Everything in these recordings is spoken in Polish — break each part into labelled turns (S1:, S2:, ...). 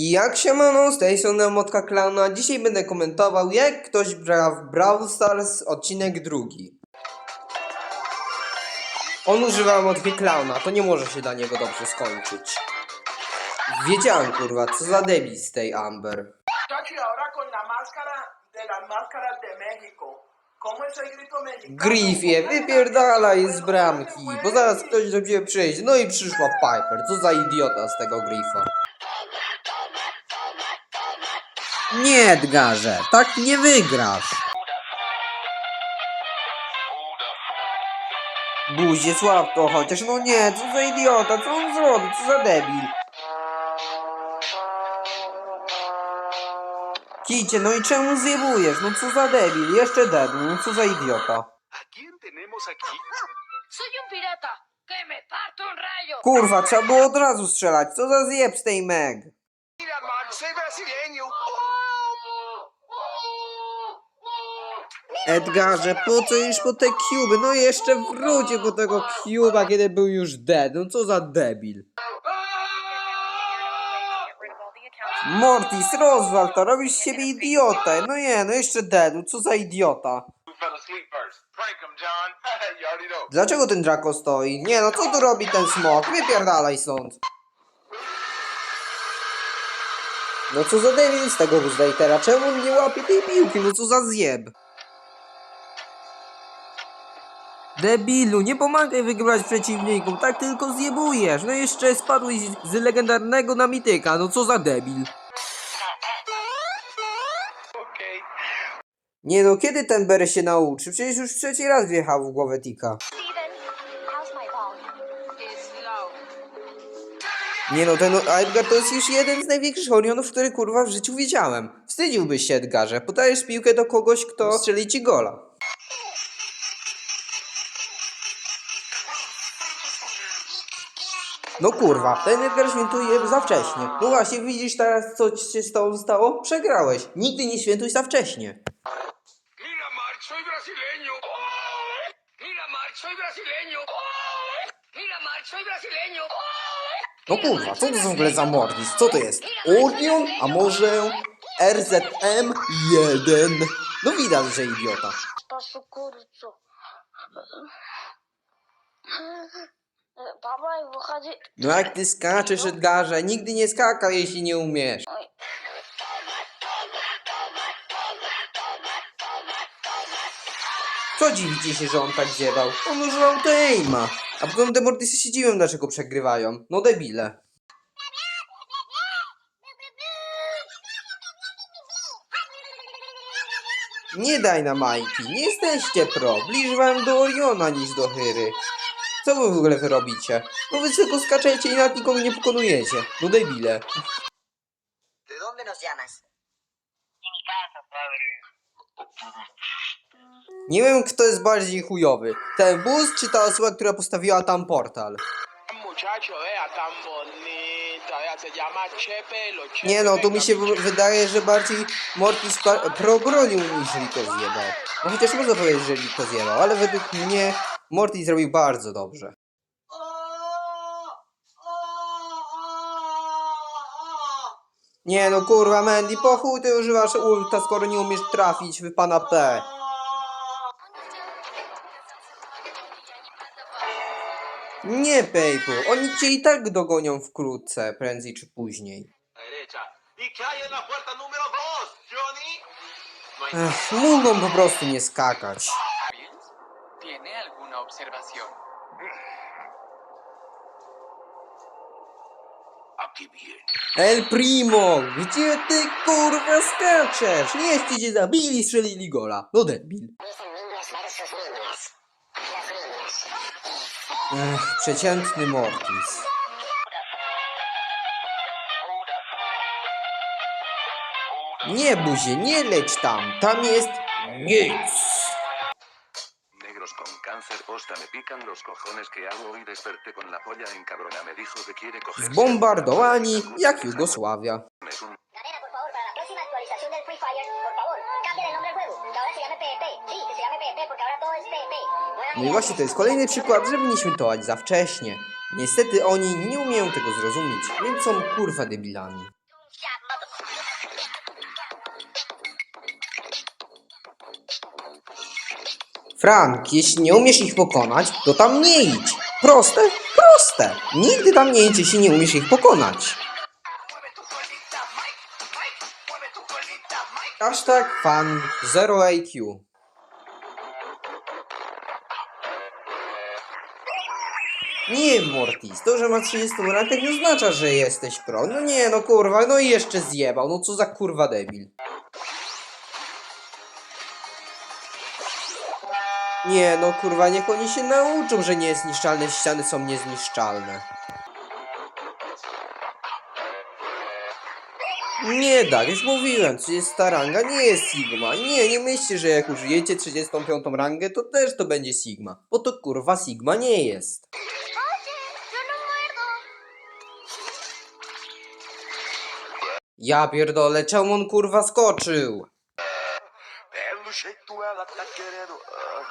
S1: Jak się mano, z tej strony Motka Klauna. Dzisiaj będę komentował, jak ktoś gra w Brawl Stars odcinek drugi. On używa motki Klauna, to nie może się dla niego dobrze skończyć. Wiedziałem kurwa, co za debil z tej Amber.
S2: Chachi, ahora con la máscara de las máscaras de México. ¿Cómo es el grito mexicano?
S1: Griffie, wypierdalaj z bramki, bo zaraz ktoś do ciebie przyjdzie. No i przyszła Piper, co za idiota z tego Griffa. Nie, Edgarze, tak nie wygrasz. Buzie, słab to chociaż, no nie, co za idiota, co on zrobił, co za debil. Kicie, no i czemu zjebujesz, no co za debil, jeszcze debil, no co za idiota. Kurwa, trzeba było od razu strzelać, co za zjeb z tej Meg.
S3: Mira, Max, soy brasileño.
S1: Edgarze, po co już po te cuby? No jeszcze wrócił po tego cuba, kiedy był już dead. No co za debil. Mortis, rozwal to, robisz z siebie idiotę. No nie, no jeszcze dead, no co za idiota. Dlaczego ten Draco stoi? Nie no, co tu robi ten smok? Wypierdalaj stąd. No co za debil z tego Buzdejtera? Czemu on nie łapie tej piłki? No co za zjeb? Debilu, nie pomagaj wygrywać przeciwnikom, tak tylko zjebujesz. No jeszcze spadłeś z, z legendarnego na mityka, no co za debil.
S3: Okay.
S1: Nie no, kiedy ten Bery się nauczy? Przecież już trzeci raz wjechał w głowę Tika.
S4: Steven, how's my volume? It's low.
S1: Nie no, ten Edgar to jest już jeden z największych Orionów, który kurwa w życiu widziałem. Wstydziłbyś się Edgarze, podajesz piłkę do kogoś, kto strzeli ci gola. No kurwa, ten Edgar świętuje za wcześnie. No właśnie, widzisz teraz, co ci się z tobą stało? Przegrałeś. Nigdy nie świętuj za wcześnie.
S3: Mira Mark, soy brasileño.
S4: Mira Mark, soy brasileño. Mira Mark, soy brasileño.
S1: No kurwa, co to są w ogóle za mordis? Co to jest? Orion? A może RZM1? No widać, że idiota.
S4: Paso corto. Dawaj, wychodzi.
S1: No jak ty skaczesz od darza, nigdy nie skakał, jeśli nie umiesz. Co dziwicie się, że on tak ziewał? On używał do aima. A potem demortysy się dziwią, dlaczego przegrywają. No debile. Nie daj na majki, nie jesteście pro. Bliż wam do Oriona niż do Hyry. Co wy w ogóle wy robicie? No wy tylko skaczecie i nawet nikogo nie pokonujecie. No debile.
S5: ¿De dónde nos llamas?
S1: Nie wiem kto jest bardziej chujowy. Ten bus czy ta osoba, która postawiła tam portal?
S2: Muchacho, vea, tan bonita. Vea, se llama Chepe, lo Chepe.
S1: Nie no, tu mi się w- wydaje, że bardziej Mortis pa- probronił niż Rico zjebał. No chociaż można powiedzieć, że Rico zjebał, ale według mnie Mortis zrobił bardzo dobrze. Nie no kurwa Mandy, po chuj ty używasz ulta, skoro nie umiesz trafić w pana P. Nie Paypo, oni cię i tak dogonią wkrótce, prędzej czy później. Ech, mogą po prostu nie skakać.
S6: ¿Tiene alguna observación?
S3: Aquí bien.
S1: El Primo, gdzie ty kurwa skaczesz? Nie ci cię zabili, strzelili gola. No debil. Ech, przeciętny Mortis. Nie buzie, nie leć tam, tam jest nic.
S7: Pican los cojones que hago hoy desperté con la polla encabrona me dijo que quiere coger
S1: Zbombardowani jak Jugosławia.
S7: Es un
S5: Galera, por favor, para la próxima actualización del Free Fire, por favor, cambien el nombre del juego. Que ahora se llame PvP. Sí, que se llame PvP, porque ahora todo es PvP.
S1: No i właśnie to jest kolejny przykład, żeby nie świętować za wcześnie. Niestety oni nie umieją tego zrozumieć, więc są kurwa debilami. Frank, jeśli nie umiesz ich pokonać, to tam nie idź. Proste? Proste. Nigdy tam nie idź, jeśli nie umiesz ich pokonać. Hashtag fan 0 IQ. Nie, Mortis, to, że ma 30 rankach nie oznacza, że jesteś pro. No nie, no kurwa, no i jeszcze zjebał, no co za kurwa debil. Nie, no kurwa, niech oni się nauczą, że niezniszczalne ściany są niezniszczalne. Nie tak, już mówiłem, 30 ranga nie jest Sigma. Nie, nie myślcie, że jak użyjecie 35 rangę, to też to będzie Sigma. Bo to kurwa Sigma nie jest. Ja pierdolę, czemu on kurwa skoczył?
S3: Pelo jeito ela tá querendo. ah.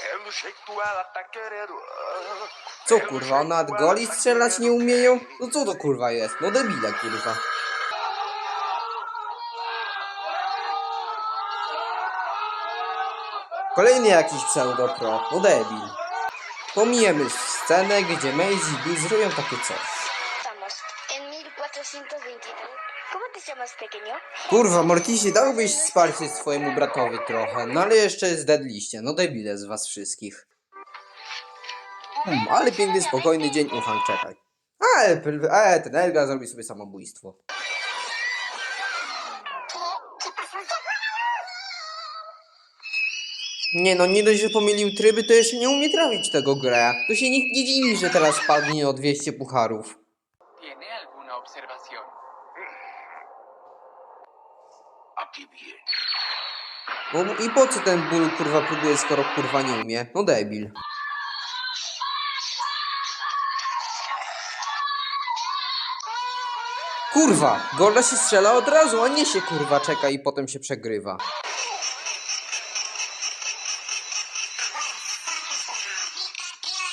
S3: Pelo jeito ela tá querendo. ah.
S1: Co kurwa, nad goli strzelać nie umieją? No co to kurwa jest? No debile kurwa. Kolejny jakiś pseudo-pro, no debil. Pomijemy scenę, gdzie Maisie i Bill zrobią takie coś. Kurwa, Mortisie, dałbyś wsparcie swojemu bratowi trochę, no ale jeszcze jest deadliście, no debile z was wszystkich. Hmm, ale piękny, spokojny dzień, ucham, czekaj. Ale, ale ten Elgar zrobi sobie samobójstwo. Nie no, nie dość, że pomylił tryby, to jeszcze nie umie trawić tego grę. To się nikt nie dziwi, że teraz padnie o 200 pucharów.
S6: ¿Tiene alguna observación?
S3: Aquí bien.
S1: No i po co ten ból kurwa próbuje, skoro kurwa nie umie? No debil. Kurwa, Gorda się strzela od razu, a nie się kurwa czeka i potem się przegrywa.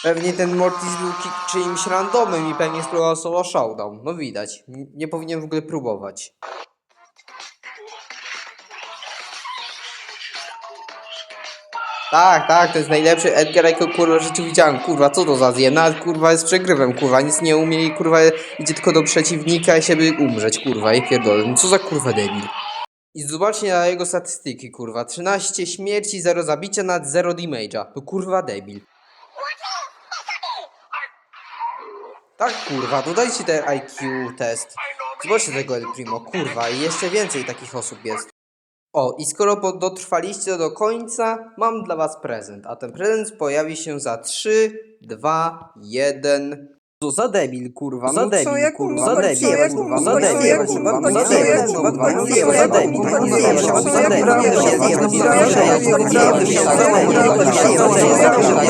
S1: Pewnie ten Mortis był czyimś randomem i pewnie spróbował solo showdown. No widać, nie powinien w ogóle próbować. Tak, tak, to jest najlepszy Edgar, jakiego kurwa w życiu widziałem. Kurwa, co to za zjem? Nawet kurwa jest przegrywem, kurwa, nic nie umie i kurwa idzie tylko do przeciwnika i się by umrzeć, kurwa, i pierdolę. No co za kurwa debil. I zobaczcie na jego statystyki, kurwa. 13 śmierci, 0 zabicia nad 0 damage'a. To kurwa debil. Tak, kurwa, dodajcie ten IQ test. Zobaczcie tego El Primo, kurwa, i jeszcze więcej takich osób jest. O, i skoro dotrwaliście do końca, mam dla was prezent. A ten prezent pojawi się za 3, 2, 1. Co za debil, kurwa, za debil, co ja, kurwa, za debil, kurwa, za debil, kurwa, za debil, kurwa, za debil, za debil, za debil,